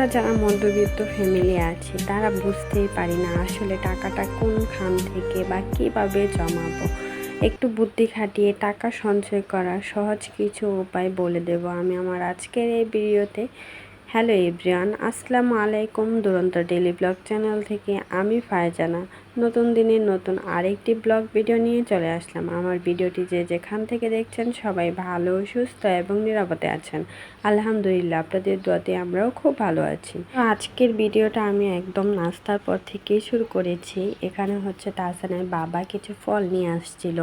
আমরা যারা মধ্যবিত্ত ফ্যামিলি আছি, তারা বুঝতেই পারি না আসলে টাকাটা কোন খান থেকে বা কীভাবে জমাবো। একটু বুদ্ধি খাটিয়ে টাকা সঞ্চয় করার সহজ কিছু উপায় বলে দেব আমি আমার আজকের এই ভিডিওতে। হ্যালো এভরিওয়ান, আসসালামু আলাইকুম, দুরন্ত ডেলি ব্লগ চ্যানেল থেকে আমি ফায়জানা নতুন দিনের নতুন আরেকটি ব্লগ ভিডিও নিয়ে চলে আসলাম। আমার ভিডিওটি যে যেখান থেকে দেখছেন সবাই ভালো, সুস্থ এবং নিরাপদে আছেন। আলহামদুলিল্লাহ, আপনাদের দোয়াতে আমরাও খুব ভালো আছি। আজকের ভিডিওটা আমি একদম নাস্তার পর থেকেই শুরু করেছি। এখানে হচ্ছে তাহসানের বাবা কিছু ফল নিয়ে আসছিল।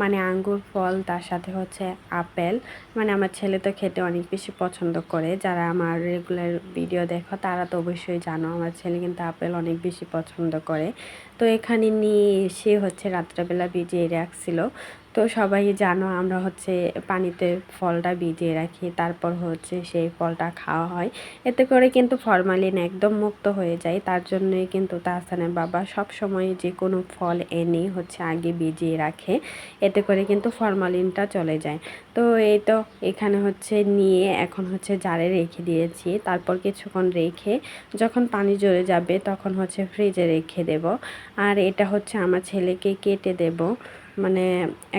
মানে আঙ্গুর ফল, তার সাথে হচ্ছে আপেল। মানে আমার ছেলে তো খেতে অনেক বেশি পছন্দ করে। যারা আমার রেগুলার ভিডিও দেখো, তারা তো অবশ্যই জানো, আমার ছেলে কিন্তু আপেল অনেক বেশি পছন্দ করে। তো এখানে নিয়ে এসে হচ্ছে রাত্রেবেলা ভিজিয়ে রাখছিল। তো সবাই জানো আমরা হচ্ছে পানিতে ফলটা ভিজিয়ে রাখি, তারপর হচ্ছে সেই ফলটা খাওয়া হয়। এতে করে কিন্তু ফরমালিন একদম মুক্ত হয়ে যায়। তার জন্যই কিন্তু তাহসানের বাবা সব সময় যে কোনো ফল এনে হচ্ছে আগে ভিজিয়ে রাখে। এতে করে কিন্তু ফরমালিনটা চলে যায়। তো এই তো এখানে হচ্ছে নিয়ে এখন হচ্ছে জারে রেখে দিয়েছি। তারপর কিছুক্ষণ রেখে যখন পানি জড়ে যাবে তখন হচ্ছে ফ্রিজে রেখে দেব। আর এটা হচ্ছে আমার ছেলেকে কেটে দেব। মানে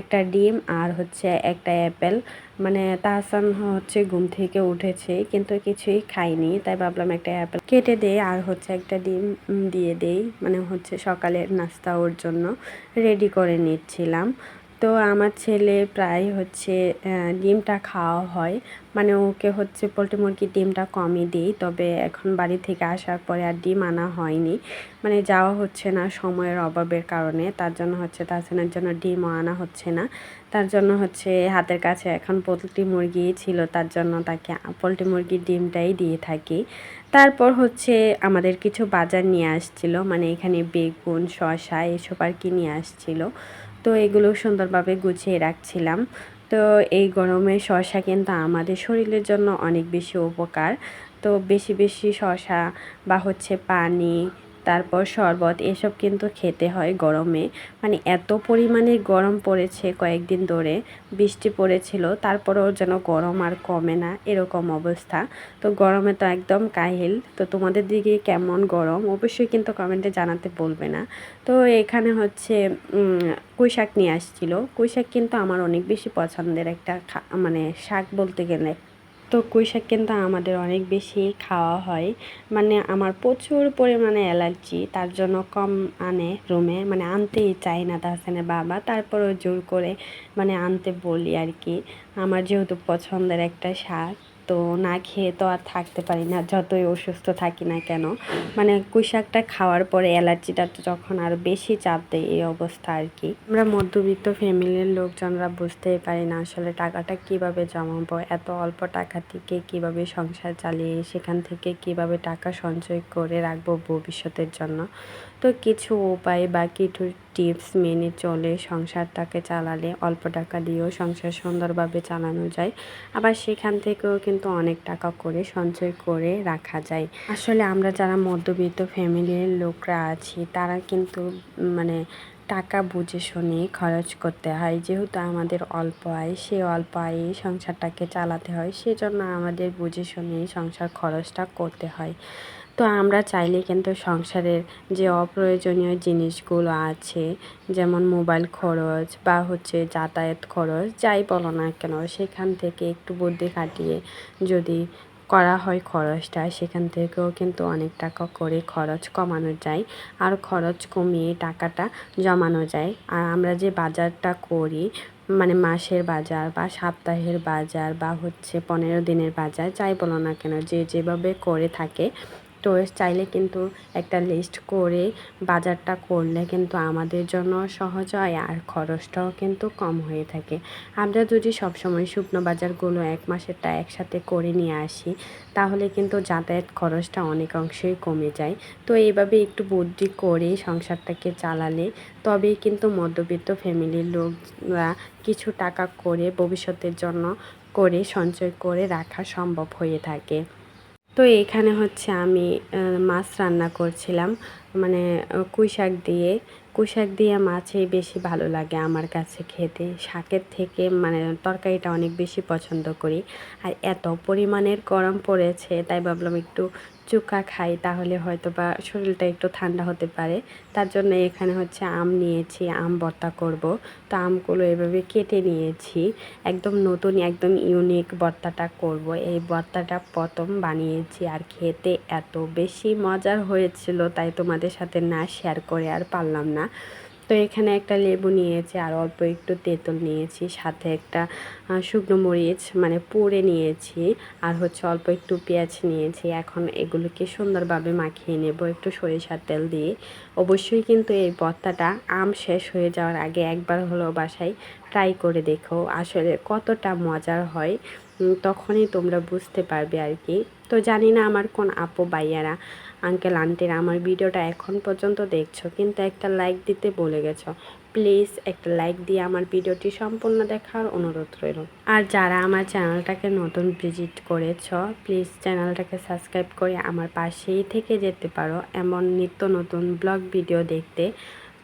একটা ডিম আর হচ্ছে একটা অ্যাপেল। মানে তাহসান হচ্ছে ঘুম থেকে উঠেছে কিন্তু কিছুই খাইনি তাই ভাবলাম একটা অ্যাপেল কেটে দেই আর হচ্ছে একটা ডিম দিয়ে দেই। মানে হচ্ছে সকালের নাস্তা ওর জন্য রেডি করে নিচ্ছিলাম। তো আমার ছেলে প্রায় হচ্ছে ডিমটা খাওয়া হয়। মানে ওকে হচ্ছে পোলট্রি মুরগির ডিমটা কমই দিই। তবে এখন বাড়ি থেকে আসার পরে আর ডিম আনা হয়নি। মানে যাওয়া হচ্ছে না সময়ের অভাবের কারণে। তার জন্য হচ্ছে তাছাড়ার জন্য ডিমও আনা হচ্ছে না। তার জন্য হচ্ছে হাতের কাছে এখন পোলট্রি মুরগি ছিল। তার জন্য তাকে পোলট্রি মুরগির ডিমটাই দিয়ে থাকি। তারপর হচ্ছে আমাদের কিছু বাজার নিয়ে আসছিল। মানে এখানে বেগুন শশা এসব আর কি নিয়ে আসছিল। তো এগুলো সুন্দরভাবে গুছিয়ে রাখছিলাম। তো এই গরমে শশা কিন্তু আমাদের শরীরের জন্য অনেক বেশি উপকার। তো বেশি বেশি শশা বা হচ্ছে পানি তারপর শরবত, এসব কিন্তু খেতে হয় গরমে। মানে এত পরিমাণে গরম পড়েছে কয়েকদিন ধরে, বৃষ্টি পড়েছিল, তারপরেও যেন গরম আর কমে না, এরকম অবস্থা। তো গরমে তো একদম কাহিল। তো তোমাদের দিকে কেমন গরম? অবশ্যই কিন্তু কমেন্টে জানাতে বলবে না। তো এখানে হচ্ছে কুইশাক নিয়ে আসছিল। কুই শাক কিন্তু আমার অনেক বেশি পছন্দের একটা মানে শাক বলতে গেলে। তো কুই শাক কিন্তু আমাদের অনেক বেশি খাওয়া হয়। মানে আমার প্রচুর পরিমাণে অ্যালার্জি, তার জন্য কম আনে রুমে। মানে আনতেই চাই না তাহসানের বাবা, তারপরও জোর করে মানে আনতে বলি আর কি। আমার যেহেতু পছন্দের একটা শাক। তো না খেয়ে তো আর থাকতে পারি না, যতই অসুস্থ থাকি না কেন। মানে কুইশাকটা খাওয়ার পরে অ্যালার্জিটা তো যখন আরও বেশি চাপ দেয় এই অবস্থা আর কি। আমরা মধ্যবিত্ত ফ্যামিলির লোকজনরা বুঝতেই পারি না আসলে টাকাটা কীভাবে জমাবো, এত অল্প টাকা থেকে কীভাবে সংসার চালিয়ে, সেখান থেকে কীভাবে টাকা সঞ্চয় করে রাখব ভবিষ্যতের জন্য। তো কিছু উপায় বা কিছু টিপস মেনে চলে সংসারটাকে চালালে অল্প টাকা দিয়েও সংসার সুন্দরভাবে চালানো যায়। আবার সেখান থেকেও কিন্তু অনেক টাকা করে সঞ্চয় করে রাখা যায়। আসলে আমরা যারা মধ্যবিত্ত ফ্যামিলির লোকরা আছি, তারা কিন্তু মানে টাকা বুঝে শুনে খরচ করতে হয়। যেহেতু আমাদের অল্প আয়, সে অল্প আয়ে সংসারটাকে চালাতে হয়, সেজন্য আমাদের বুঝে শুনে সংসার খরচটা করতে হয়। তো আমরা চাইলে কিন্তু সংসারের যে অপ্রয়োজনীয় জিনিসগুলো আছে, যেমন মোবাইল খরচ বা হচ্ছে যাতায়াত খরচ, যাই বলো না কেন, সেখান থেকে একটু বুদ্ধি খাটিয়ে যদি করা হয় খরচটা, সেখান থেকেও কিন্তু অনেক টাকা করে খরচ কমানো যায় আর খরচ কমিয়ে টাকাটা জমানো যায়। আর আমরা যে বাজারটা করি মানে মাসের বাজার বা সাপ্তাহের বাজার বা হচ্ছে পনেরো দিনের বাজার, যাই বলো না কেন, যে যেভাবে করে থাকে তো চাইলে কিন্তু একটা লিস্ট করে বাজারটা করলে কিন্তু আমাদের জন্য সহজ হয় আর খরচটাও কিন্তু কম হয়ে থাকে। আমরা যদি সবসময় শুকনো বাজারগুলো এক মাসেরটা একসাথে করে নিয়ে আসি, তাহলে কিন্তু যাতায়াত খরচটা অনেক অংশেই কমে যায়। তো এইভাবে একটু বুদ্ধি করে সংসারটাকে চালালে তবেই কিন্তু মধ্যবিত্ত ফ্যামিলির লোকরা কিছু টাকা করে ভবিষ্যতের জন্য করে সঞ্চয় করে রাখা সম্ভব হয়ে থাকে। তো এখানে হচ্ছে আমি মাছ রান্না করছিলাম। মানে কুই শাক দিয়ে। কুই শাক দিয়ে মাছই বেশি ভালো লাগে আমার কাছে খেতে। শাকের থেকে মানে তরকারিটা অনেক বেশি পছন্দ করি। আর এত পরিমাণের গরম পড়েছে, তাই ভাবলাম একটু চুকা খাই, তাহলে হয়তো বা শরীরটা একটু ঠান্ডা হতে পারে। তার জন্য এখানে হচ্ছে আম নিয়েছি, আম ভর্তা করব। তো আমগুলো এভাবে কেটে নিয়েছি। একদম নতুন, একদম ইউনিক ভর্তাটা করব। এই ভর্তাটা প্রথম বানিয়েছি আর খেতে এত বেশি মজার হয়েছিল, তাই তোমাদের সাথে না শেয়ার করে আর পারলাম না। তো এখানে একটা লেবু নিয়েছি, আর অল্প একটু তেঁতুল নিয়েছি, সাথে একটা শুকনো মরিচ মানে পুড়ে নিয়েছি, আর হচ্ছে অল্প একটু পেঁয়াজ নিয়েছি। এখন এগুলোকে সুন্দরভাবে মাখিয়ে নেব, একটু সরিষার তেল দিয়ে। অবশ্যই কিন্তু এই ভর্তাটা আম শেষ হয়ে যাওয়ার আগে একবার হলো বাসায় ট্রাই করে দেখো, আসলে কতটা মজার হয়। তখনই তোমরা বুঝতে পারবে আর কি। তো জানি না আমার কোন আপু বাইয়ারা আঙ্কেল আন্টিরা আমার ভিডিওটা এখন পর্যন্ত দেখছ, কিন্তু একটা লাইক দিতে বলে গেছো। প্লিজ একটা লাইক দিয়ে আমার ভিডিওটি সম্পূর্ণ দেখার অনুরোধ রইল। আর যারা আমার চ্যানেলটাকে নতুন ভিজিট করেছ প্লিজ চ্যানেলটাকে সাবস্ক্রাইব করে আমার পাশেই থেকে যেতে পারো। এমন নিত্য নতুন ব্লগ ভিডিও দেখতে।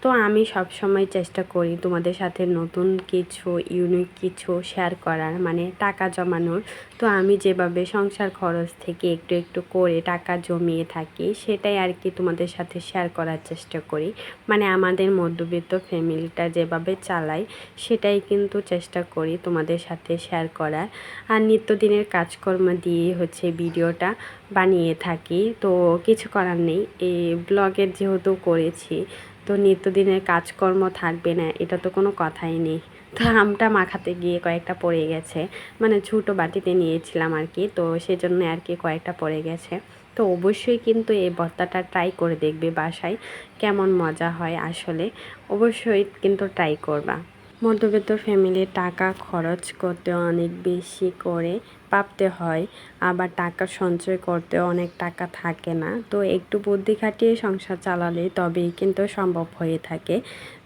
তো আমি সব সময় চেষ্টা করি তোমাদের সাথে নতুন কিছু ইউনিক কিছু শেয়ার করার মানে টাকা জমানোর। তো আমি যেভাবে সংসার খরচ থেকে একটু একটু করে টাকা জমিয়ে থাকি, সেটাই আর কি তোমাদের সাথে শেয়ার করার চেষ্টা করি। মানে আমাদের মধ্যবিত্ত ফ্যামিলিটা যেভাবে চালাই সেটাই কিন্তু চেষ্টা করি তোমাদের সাথে শেয়ার করার। আর নিত্যদিনের কাজকর্ম দিয়ে হচ্ছে ভিডিওটা বানিয়ে থাকি। তো কিছু করার নেই, এই ব্লগের যেহেতু করেছি তো নিত্যদিনের কাজকর্ম থাকবে না, এটা তো কোনো কথাই নেই। তো আমটা মাখাতে গিয়ে কয়েকটা পড়ে গেছে মানে ছোটো বাটিতে নিয়েছিলাম আর কি, তো সেজন্য আর কি কয়েকটা পড়ে গেছে। তো অবশ্যই কিন্তু এই ভর্তাটা ট্রাই করে দেখবে বাসায়, কেমন মজা হয় আসলে, অবশ্যই কিন্তু ট্রাই করবা। মধ্যবিত্ত ফ্যামিলির টাকা খরচ করতে অনেক বেশি করে ভাবতে হয়, আবার টাকা সঞ্চয় করতে অনেক টাকা থাকে না। তো একটু বুদ্ধি খাটিয়ে সংসার চালালে তবেই কিন্তু সম্ভব হয়ে থাকে।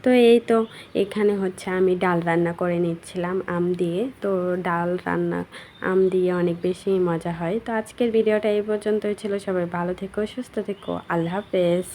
তো এই তো এখানে হচ্ছে আমি ডাল রান্না করে নিচ্ছিলাম, আম দিয়ে। তো ডাল রান্না, আম দিয়ে অনেক বেশি মজা হয়। তো আজকের ভিডিওটা এই পর্যন্তই ছিল। সবাই ভালো থেকো, সুস্থ থেকো। আল্লাহ হাফেজ।